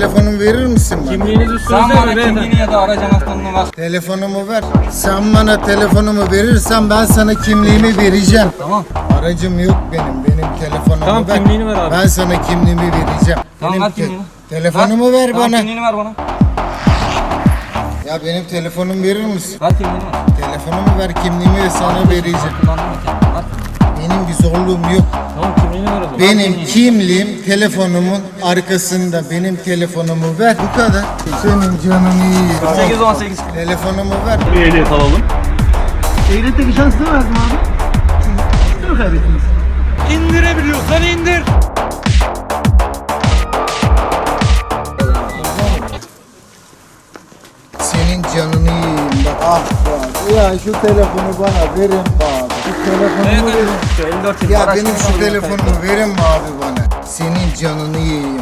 telefonumu verir misin bana? Kimliğinizi Sen bana beyefendi? kimliğini ya da aracın anahtarını numarası. Telefonumu ver. Sen bana telefonumu verirsen ben sana kimliğimi vereceğim. Tamam. Aracım yok benim. Benim telefonumu Tamam, ver. kimliğini ver abi. Ben sana kimliğimi vereceğim. Tamam, benim ver kimliğini. Telefonumu ver Tamam, bana. Kimliğini ver bana. Ya benim telefonumu verir misin? Ver kimliğini ver. Telefonumu ver kimliğimi sana vereceğim. Kullandın mı kendini? Ver. Benim bir zorluğum yok. Tamam kimliğini ver. Benim kimliğim telefonumun arkasında. Benim telefonumu ver. Bu kadar. Senin canını iyi. 818. Telefonumu ver. Bir ehliyet alalım. Ehliyetteki şansını verdim abi. Mi kaybettiniz? İndirebiliyorsan indir. Senin canını yiyeyim bak. Ah. Ya şu telefonu bana verin. Şu telefonumu verin. Şu 54 Ya benim şu telefonumu verin mi abi bana? Senin canını yiyeyim